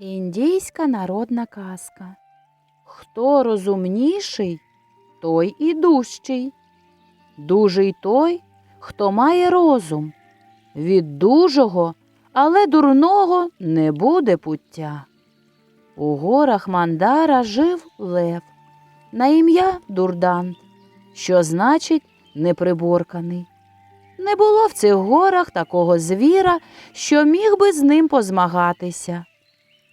Індійська народна казка. Хто розумніший, той і дужчий. Дужий той, хто має розум. Від дужого, але дурного не буде пуття. У горах Мандара жив лев, на ім'я Дурдант, що значить неприборканий. Не було в цих горах такого звіра, що міг би з ним позмагатися.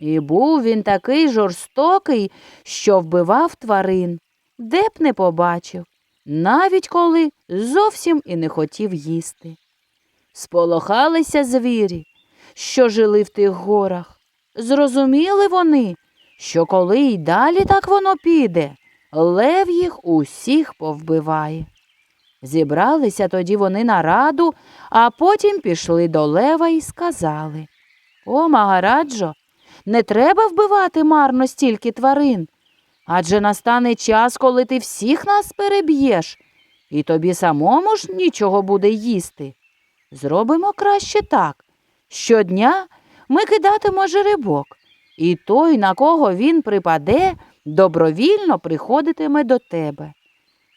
І був він такий жорстокий, що вбивав тварин, де б не побачив, навіть коли зовсім і не хотів їсти. Сполохалися звірі, що жили в тих горах. Зрозуміли вони, що коли й далі так воно піде, лев їх усіх повбиває. Зібралися тоді вони на раду, а потім пішли до лева і сказали О, Магараджо, не треба вбивати марно стільки тварин. Адже настане час, коли ти всіх нас переб'єш, і тобі самому ж нічого буде їсти. Зробимо краще так. Щодня ми кидатимо жеребок, і той, на кого він припаде, добровільно приходитиме до тебе.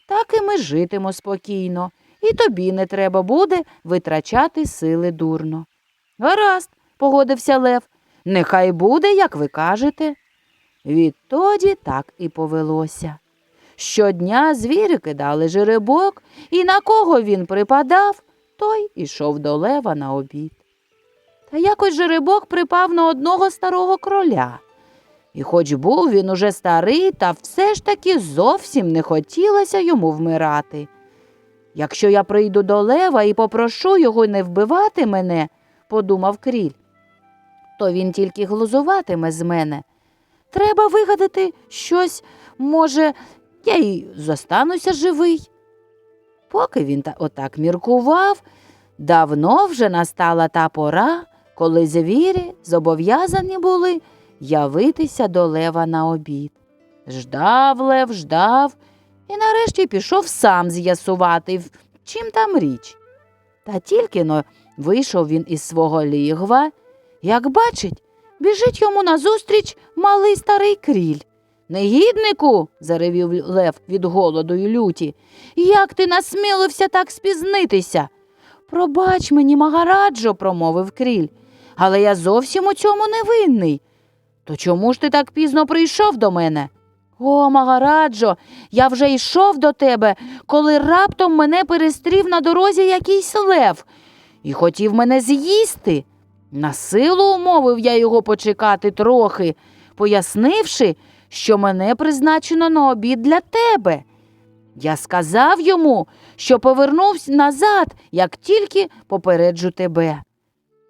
Так і ми житимо спокійно, і тобі не треба буде витрачати сили дурно. Гаразд, погодився Лев, нехай буде, як ви кажете. Відтоді так і повелося. Щодня звірі кидали жеребок, і на кого він припадав, той ішов до лева на обід. Та якось жеребок припав на одного старого кроля. І хоч був він уже старий, та все ж таки зовсім не хотілося йому вмирати. Якщо я прийду до лева і попрошу його не вбивати мене, подумав кріль, то він тільки глузуватиме з мене. Треба вигадати щось, може, я й зостануся живий. Поки він та отак міркував, давно вже настала та пора, коли звірі зобов'язані були явитися до лева на обід. Ждав лев, ждав і нарешті пішов сам з'ясувати, чим там річ. Та тільки но вийшов він із свого лігва, як бачить, біжить йому назустріч малий старий кріль. Негіднику, заревів лев від голоду й люті, як ти насмілився так спізнитися? Пробач мені, Магараджо, промовив кріль, але я зовсім у цьому не винний. То чому ж ти так пізно прийшов до мене? О, Магараджо, я вже йшов до тебе, коли раптом мене перестрів на дорозі якийсь лев і хотів мене з'їсти. На силу умовив я його почекати трохи, пояснивши, що мене призначено на обід для тебе. Я сказав йому, що повернувся назад, як тільки попереджу тебе.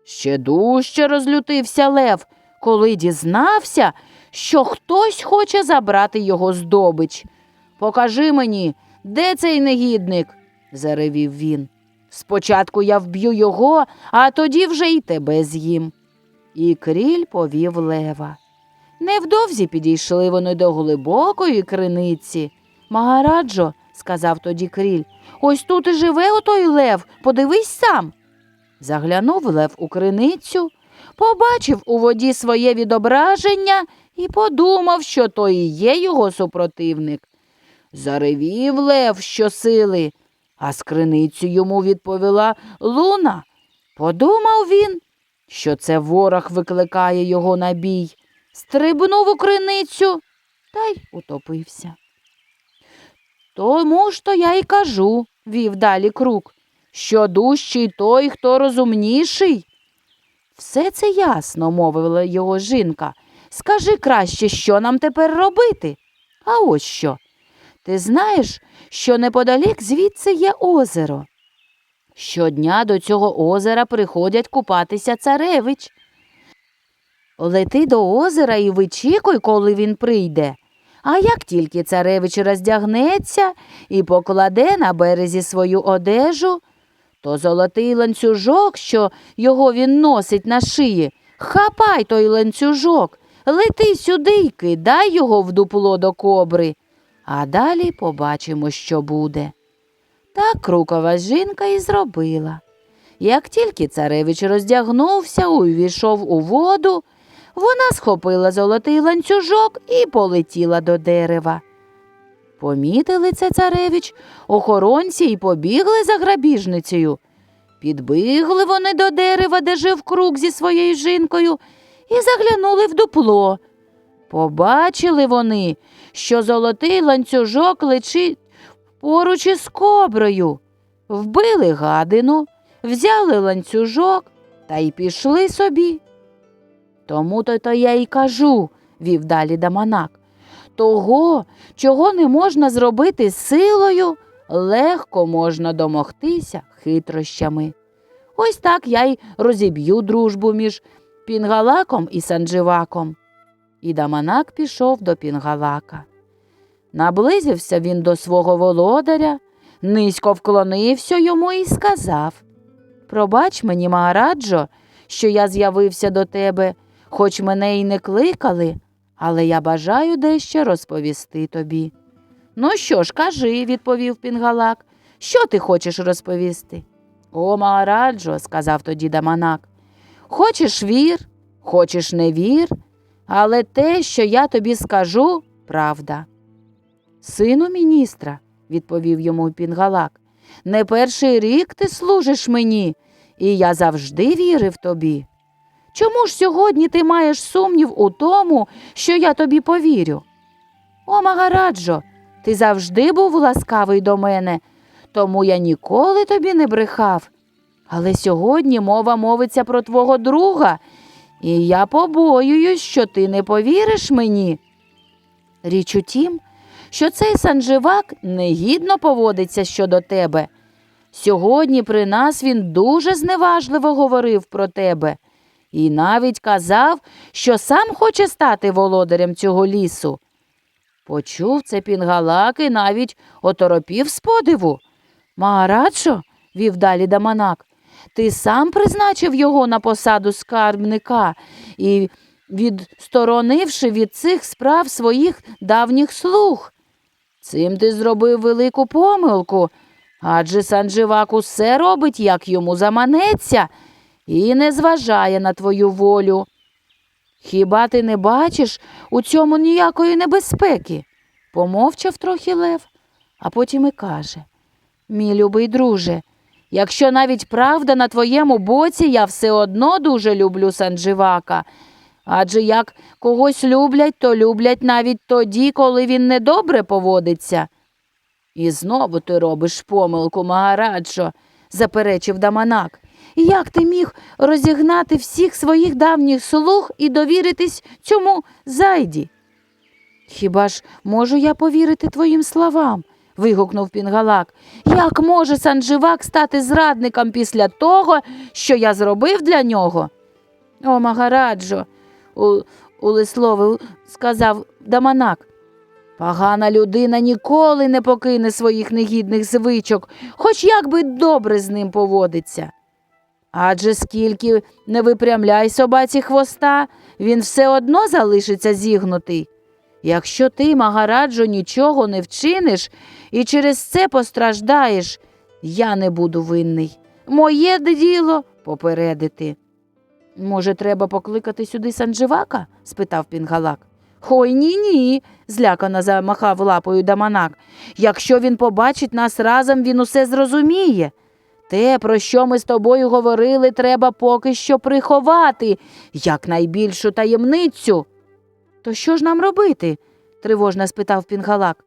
Ще дужче розлютився Лев, коли дізнався, що хтось хоче забрати його здобич. Покажи мені, де цей негідник, заревів він. Спочатку я вб'ю його, а тоді вже й тебе з'їм. І кріль повів лева. Невдовзі підійшли вони до глибокої криниці. Магараджо, сказав тоді кріль, ось тут і живе отой лев, подивись сам. Заглянув лев у криницю, побачив у воді своє відображення і подумав, що то і є його супротивник. Заревів лев щосили, а з криницю йому відповіла луна. Подумав він, що це ворог викликає його на бій, стрибнув у криницю та й утопився. Тому ж то я й кажу, вів далі крук, що дужчий той, хто розумніший. Все це ясно, мовила його жінка. Скажи краще, що нам тепер робити? А ось що. Ти знаєш, що неподалік звідси є озеро. Щодня до цього озера приходять купатися царевич. Лети до озера і вичікуй, коли він прийде. А як тільки царевич роздягнеться і покладе на березі свою одежу, то золотий ланцюжок, що його він носить на шиї, хапай той ланцюжок, лети сюди й кидай його в дупло до кобри, а далі побачимо, що буде. Так крукова жінка і зробила. Як тільки царевич роздягнувся, увійшов у воду, Вона схопила золотий ланцюжок і полетіла до дерева. Помітили це царевич, охоронці й побігли за грабіжницею. Підбігли вони до дерева, де жив крук зі своєю жінкою, і заглянули в дупло. Побачили вони, що золотий ланцюжок лечить поруч із коброю. Вбили гадину, взяли ланцюжок та й пішли собі. Тому то, то я й кажу, вів далі Даманак. Того, чого не можна зробити силою, легко можна домогтися хитрощами. Ось так я й розіб'ю дружбу між Пінгалаком і Сандживаком. І Даманак пішов до Пінгалака. Наблизився він до свого володаря, низько вклонився йому і сказав Пробач мені, Магараджо, що я з'явився до тебе, хоч мене й не кликали, але я бажаю дещо розповісти тобі. Ну що ж, кажи, відповів Пінгалак, що ти хочеш розповісти? О, Магараджо, сказав тоді Даманак, хочеш вір, хочеш не вір, але те, що я тобі скажу, правда. Сину міністра, відповів йому Пінгалак, не перший рік ти служиш мені, і я завжди вірив тобі. Чому ж сьогодні ти маєш сумнів у тому, що я тобі повірю? О, Магараджо, ти завжди був ласкавий до мене, тому я ніколи тобі не брехав. Але сьогодні мова мовиться про твого друга, і я побоююсь, що ти не повіриш мені. Річ у тім, що цей санживак негідно поводиться щодо тебе. Сьогодні при нас він дуже зневажливо говорив про тебе і навіть казав, що сам хоче стати володарем цього лісу. Почув це пінгалак і навіть оторопів з подиву. Магарадшо, вів далі Даманак, ти сам призначив його на посаду скарбника і, відсторонивши від цих справ своїх давніх слуг. Цим ти зробив велику помилку, адже Сандживак усе робить, як йому заманеться, і не зважає на твою волю. Хіба ти не бачиш у цьому ніякої небезпеки? Помовчав трохи Лев, а потім і каже Мій любий друже, якщо навіть правда на твоєму боці, я все одно дуже люблю Сандживака. Адже як когось люблять, то люблять навіть тоді, коли він недобре поводиться. І знову ти робиш помилку, Магараджо, заперечив Даманак. Як ти міг розігнати всіх своїх давніх слуг і довіритись цьому зайді? Хіба ж можу я повірити твоїм словам? вигукнув Пінгалак. Як може Сандживак стати зрадником після того, що я зробив для нього? О, Магараджо, улисловив, сказав Даманак. Погана людина ніколи не покине своїх негідних звичок, хоч як би добре з ним поводиться. Адже скільки не випрямляй собаці хвоста, він все одно залишиться зігнутий. Якщо ти, Магараджо, нічого не вчиниш і через це постраждаєш, я не буду винний. Моє діло попередити. Може, треба покликати сюди Сандживака? спитав Пінгалак. Ой ні, ні, злякано замахав лапою Даманак. Якщо він побачить нас разом, він усе зрозуміє. Те, про що ми з тобою говорили, треба поки що приховати, як найбільшу таємницю. То що ж нам робити? тривожно спитав Пінгалак.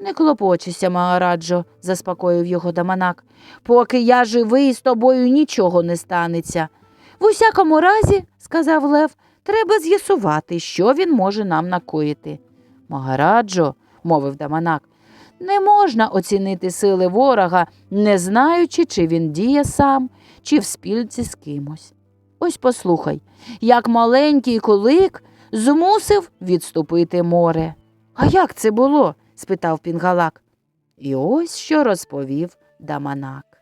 Не клопочися, Магараджо, заспокоїв його Даманак. Поки я живий, з тобою нічого не станеться. В усякому разі, сказав Лев, треба з'ясувати, що він може нам накоїти. Магараджо, мовив Даманак, не можна оцінити сили ворога, не знаючи, чи він діє сам, чи в спільці з кимось. Ось послухай, як маленький кулик змусив відступити море. А як це було? спитав Пінгалак. І ось що розповів Даманак.